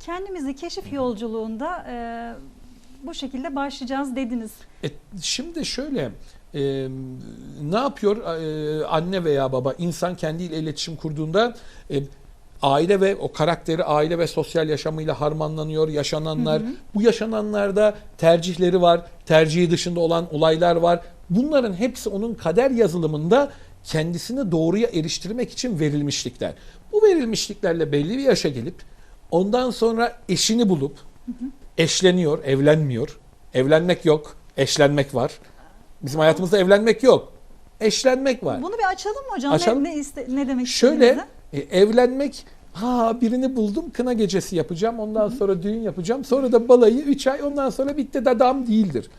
Kendimizi keşif yolculuğunda e, bu şekilde başlayacağız dediniz. E, şimdi şöyle e, ne yapıyor e, anne veya baba? İnsan kendiyle iletişim kurduğunda e, aile ve o karakteri aile ve sosyal yaşamıyla harmanlanıyor yaşananlar. Bu yaşananlarda tercihleri var tercihi dışında olan olaylar var. Bunların hepsi onun kader yazılımında kendisini doğruya eriştirmek için verilmişlikler. Bu verilmişliklerle belli bir yaşa gelip ondan sonra eşini bulup eşleniyor evlenmiyor evlenmek yok eşlenmek var bizim hayatımızda evlenmek yok eşlenmek var Bunu bir açalım mı hocam? Açalım. Ne, ne, iste, ne demek Şöyle e, evlenmek ha birini buldum kına gecesi yapacağım ondan sonra düğün yapacağım sonra da balayı 3 ay ondan sonra bitti dadam değildir.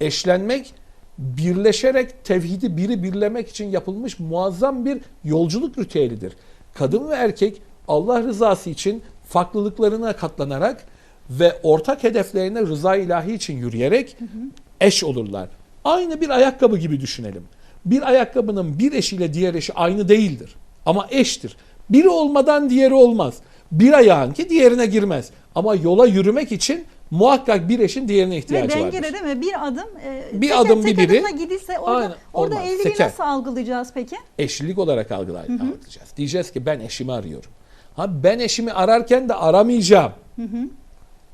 Eşlenmek birleşerek tevhidi biri birlemek için yapılmış muazzam bir yolculuk ritüelidir. Kadın ve erkek Allah rızası için farklılıklarına katlanarak ve ortak hedeflerine rıza ilahi için yürüyerek eş olurlar. Aynı bir ayakkabı gibi düşünelim. Bir ayakkabının bir eşiyle diğer eşi aynı değildir. Ama eştir. Biri olmadan diğeri olmaz. Bir ayağın ki diğerine girmez. Ama yola yürümek için muhakkak bir eşin diğerine Ve ihtiyacı dengede vardır. değil mi? Bir adım e, Bir tek, adım tek bir biri. gidilse orada, Aynen, orada olmaz. evliliği Seker. nasıl algılayacağız peki? Eşlilik olarak algılay- algılayacağız. Diyeceğiz ki ben eşimi arıyorum. Ha ben eşimi ararken de aramayacağım.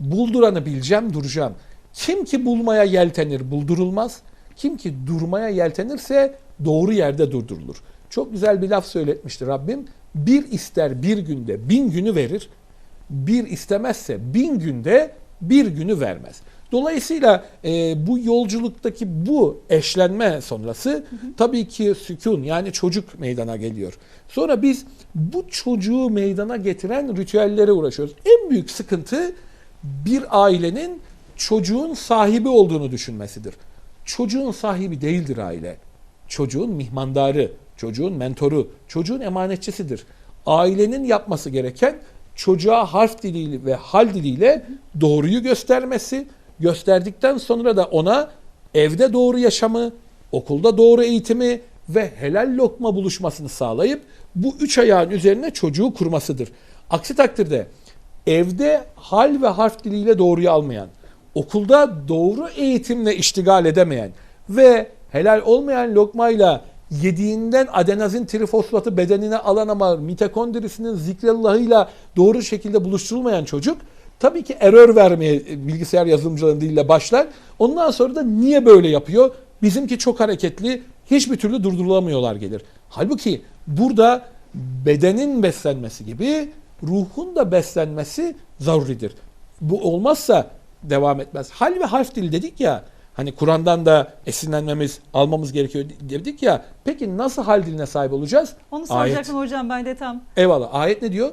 Bulduranı bileceğim, duracağım. Kim ki bulmaya yeltenir, buldurulmaz. Kim ki durmaya yeltenirse doğru yerde durdurulur. Çok güzel bir laf söyletmişti Rabbim. Bir ister bir günde bin günü verir. Bir istemezse bin günde bir günü vermez. Dolayısıyla e, bu yolculuktaki bu eşlenme sonrası tabii ki sükun yani çocuk meydana geliyor. Sonra biz bu çocuğu meydana getiren ritüellere uğraşıyoruz. En büyük sıkıntı bir ailenin çocuğun sahibi olduğunu düşünmesidir. Çocuğun sahibi değildir aile. Çocuğun mihmandarı, çocuğun mentoru, çocuğun emanetçisidir. Ailenin yapması gereken çocuğa harf diliyle ve hal diliyle doğruyu göstermesi, gösterdikten sonra da ona evde doğru yaşamı, okulda doğru eğitimi ve helal lokma buluşmasını sağlayıp bu üç ayağın üzerine çocuğu kurmasıdır. Aksi takdirde evde hal ve harf diliyle doğruyu almayan, okulda doğru eğitimle iştigal edemeyen ve helal olmayan lokmayla yediğinden adenazin trifosfatı bedenine alan ama mitokondrisinin zikrellahıyla doğru şekilde buluşturulmayan çocuk tabii ki error vermeye bilgisayar yazılımcılarının diliyle başlar. Ondan sonra da niye böyle yapıyor? Bizimki çok hareketli, hiçbir türlü durdurulamıyorlar gelir. Halbuki burada bedenin beslenmesi gibi ruhun da beslenmesi zaruridir. Bu olmazsa devam etmez. Hal ve harf dil dedik ya. Hani Kur'an'dan da esinlenmemiz, almamız gerekiyor dedik ya. Peki nasıl hal diline sahip olacağız? Onu soracaktım hocam ben de tam. Eyvallah. Ayet ne diyor?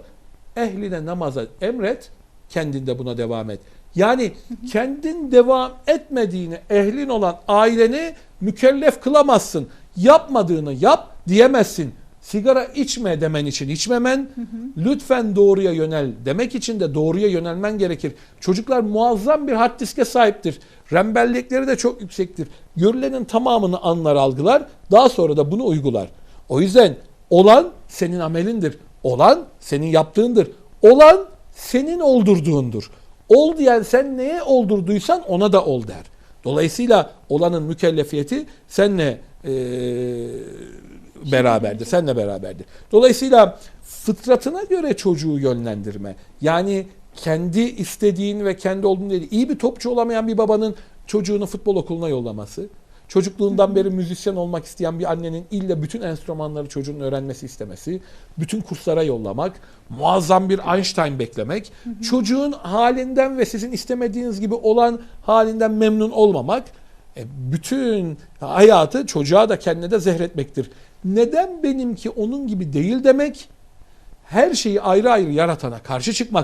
Ehline namaza emret, kendin de buna devam et. Yani kendin devam etmediğini ehlin olan aileni mükellef kılamazsın. Yapmadığını yap diyemezsin. Sigara içme demen için içmemen, lütfen doğruya yönel demek için de doğruya yönelmen gerekir. Çocuklar muazzam bir hard diske sahiptir. Rembellikleri de çok yüksektir. Görülenin tamamını anlar, algılar. Daha sonra da bunu uygular. O yüzden olan senin amelindir. Olan senin yaptığındır. Olan senin oldurduğundur. Ol diyen sen neye oldurduysan ona da ol der. Dolayısıyla olanın mükellefiyeti senle eee, beraberdir. Senle beraberdir. Dolayısıyla fıtratına göre çocuğu yönlendirme. Yani kendi istediğin ve kendi olduğun değil. İyi bir topçu olamayan bir babanın çocuğunu futbol okuluna yollaması. Çocukluğundan beri müzisyen olmak isteyen bir annenin illa bütün enstrümanları çocuğun öğrenmesi istemesi, bütün kurslara yollamak, muazzam bir Einstein beklemek, çocuğun halinden ve sizin istemediğiniz gibi olan halinden memnun olmamak, e, bütün hayatı çocuğa da kendine de zehretmektir. Neden benimki onun gibi değil demek, her şeyi ayrı ayrı yaratana karşı çıkmaktır.